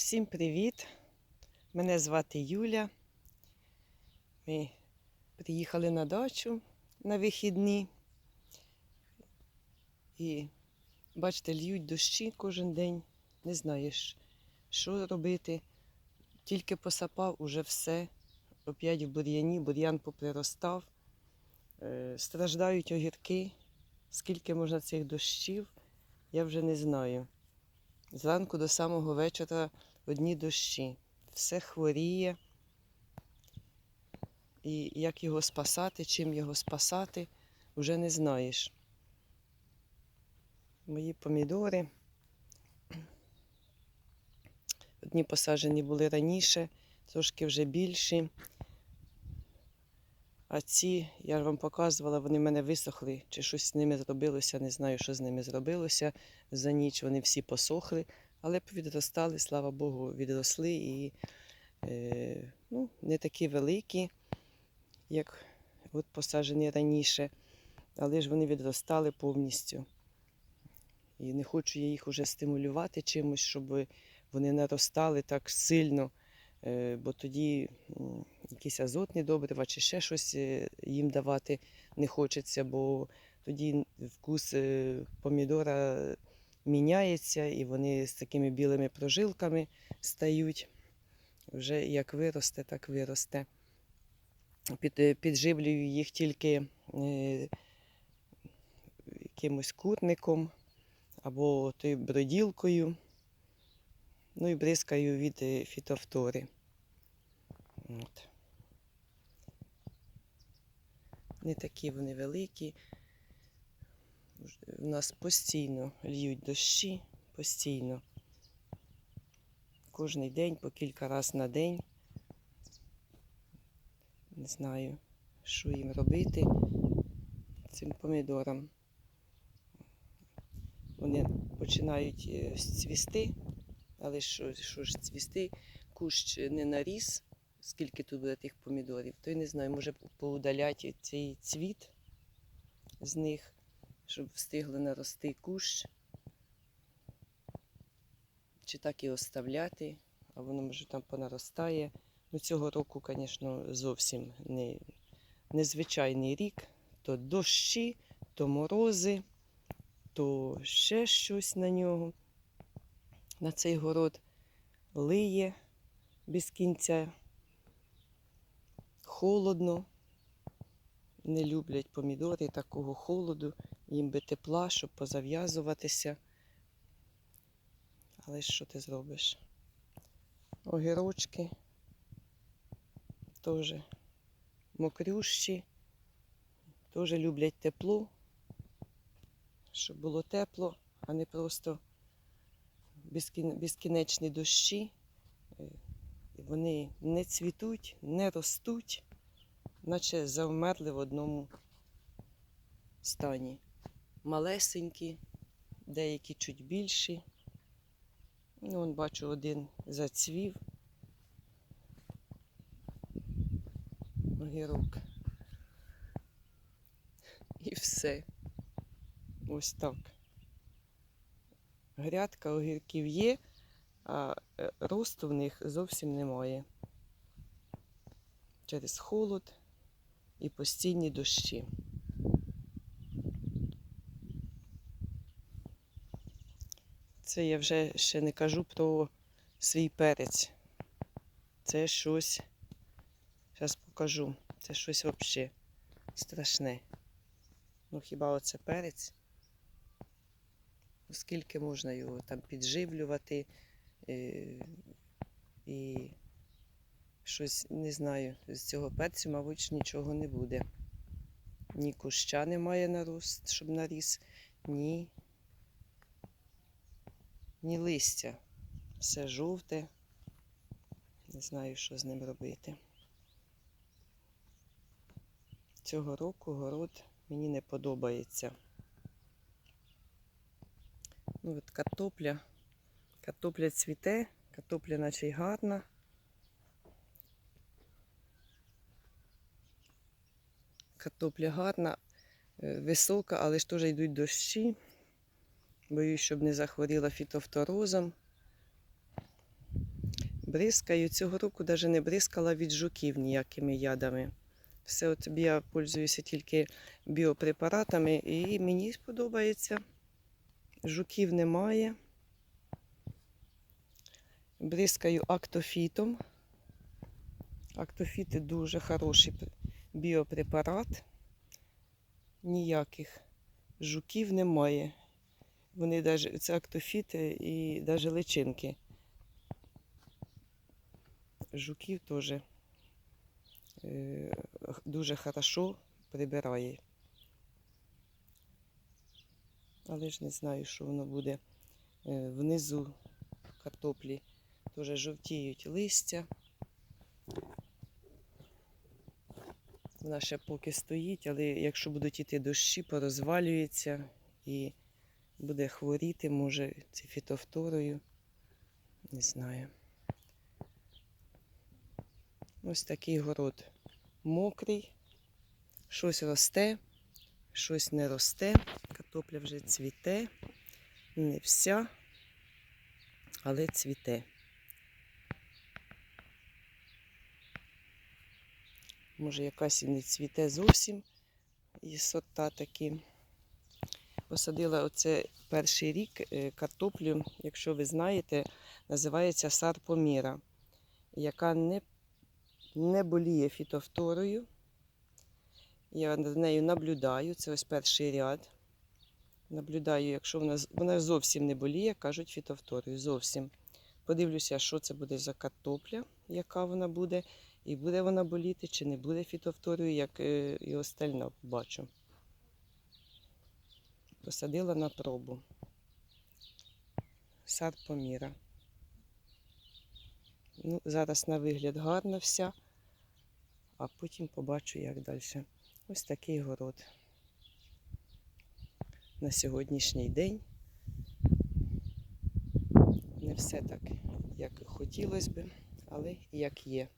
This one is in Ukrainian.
Всім привіт! Мене звати Юля. Ми приїхали на дачу на вихідні. І бачите, льють дощі кожен день. Не знаєш, що робити. Тільки посапав, уже все. Оп'ять в бур'яні, бур'ян поприростав. Е, Страждають огірки. Скільки можна цих дощів, я вже не знаю. Зранку до самого вечора одні дощі. Все хворіє. І як його спасати, чим його спасати, вже не знаєш. Мої помідори. Одні посаджені були раніше, трошки вже більші. А ці, я вам показувала, вони в мене висохли, чи щось з ними зробилося, не знаю, що з ними зробилося. За ніч вони всі посохли, але повідростали, слава Богу, відросли і е, ну, не такі великі, як от посаджені раніше, але ж вони відростали повністю. І не хочу я їх уже стимулювати чимось, щоб вони наростали так сильно, е, бо тоді м, якісь азотні добрива чи ще щось е, їм давати не хочеться, бо тоді вкус е, помідора міняється і вони з такими білими прожилками стають. Вже як виросте, так виросте. Під, е, підживлюю їх тільки е, якимось курником або тою броділкою. Ну і бризкаю від е, фітофтори. От. Не такі вони великі. У нас постійно льють дощі, постійно. Кожний день, по кілька разів на день. Не знаю, що їм робити цим помідорам. Вони починають е, цвісти, але що, що ж цвісти, кущ не наріс, скільки тут буде тих помідорів, то й не знаю, може поудаляти цей цвіт з них, щоб встигли нарости кущ. Чи так і оставляти, а воно може там понаростає. Ну, цього року, звісно, зовсім не, незвичайний рік. То дощі, то морози, то ще щось на нього. На цей город лиє без кінця. Холодно. Не люблять помідори такого холоду, їм би тепла, щоб позав'язуватися. Але що ти зробиш? Огірочки теж мокрющі, теж люблять тепло, щоб було тепло, а не просто безкінечні дощі. Е, Вони не цвітуть, не ростуть, наче завмерли в одному стані. Малесенькі, деякі чуть більші. Ну, вон бачу, один зацвів. Огірок. І все. Ось так. Грядка огірків є, а е, росту в них зовсім немає. Через холод і постійні дощі. Це я вже ще не кажу про свій перець. Це щось. Зараз покажу. Це щось взагалі страшне. Ну хіба оце перець? Скільки можна його там підживлювати е, і щось не знаю. З цього перцю, мабуть, нічого не буде. Ні куща немає на рост, щоб наріс, ні ні листя. Все жовте. Не знаю, що з ним робити. Цього року город мені не подобається. Ну от картопля. Картопля цвіте, картопля наче й гарна. Картопля гарна, е, висока, але ж теж йдуть дощі. Боюсь, щоб не захворіла фітофторозом. бризкаю. Цього року навіть не бризкала від жуків ніякими ядами. Все от я пользуюся тільки біопрепаратами і мені подобається. Жуків немає. Бризкаю актофітом. Актофіт дуже хороший біопрепарат. Ніяких жуків немає. Вони даже, це актофіти і навіть личинки. Жуків теж е, дуже хорошо прибирає. Але ж не знаю, що воно буде е, внизу картоплі. Теж жовтіють листя. Вона ще поки стоїть, але якщо будуть іти дощі, порозвалюється і буде хворіти, може, ці фітофторою. Не знаю. Ось такий город мокрий. Щось росте, щось не росте. Картопля вже цвіте. Не вся, але цвіте. Може, якась і не цвіте зовсім. І сорта такі. Посадила оце перший рік е, картоплю, якщо ви знаєте, називається сарпоміра, яка не, не боліє фітофторою. Я над нею наблюдаю, це ось перший ряд. Наблюдаю, якщо вона, вона зовсім не боліє, кажуть фітофторою. Зовсім. Подивлюся, що це буде за картопля, яка вона буде, і буде вона боліти, чи не буде фітофторою, як е, і остальна бачу. Посадила на пробу. Сад поміра. Ну, зараз на вигляд гарна вся, а потім побачу, як далі. Ось такий город на сьогоднішній день. Не все так, як хотілося би, але як є.